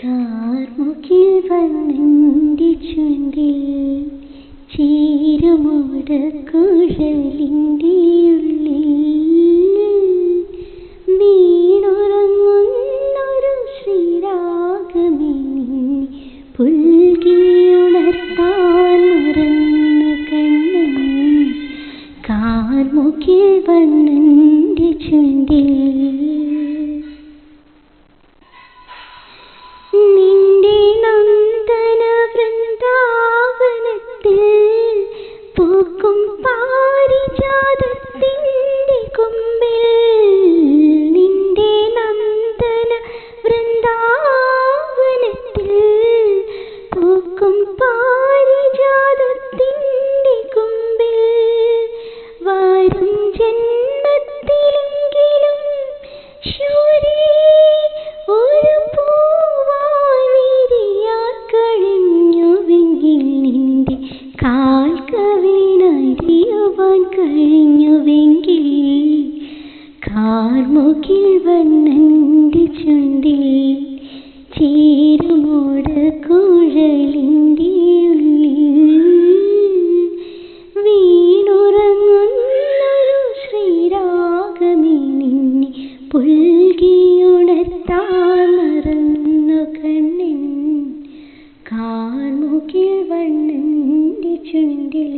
കാർമുകിൽ വന്നെന്റെ ചുണ്ടിൽ ചേരുമോടക്കുഴലിന്റെ ഉള്ളിൽ വീണുറങ്ങുന്നൊരു ശ്രീരാഗമേ പുൽകിയുണർത്താൻ മറന്നു കണ്ണൻ. കാർമുകിൽ വന്നെന്റെ ചുണ്ടിൽ പാരിജാതത്തിൽ കഴിഞ്ഞുവെങ്കിൽ കാർമുകിൽ വണ്ണന്റെ ചുണ്ടിൽ ചേരുമോട് കുഴലിന്റെ ഉള്ളിൽ വീണുറങ്ങുന്നൊരു ശ്രീരാഗമേ നിന്നെ പുൽകിയുണർത്താൻ മറന്നു കണ്ണിൻ കാർമുകിൽ വണ്ണന്റെ ചുണ്ടിൽ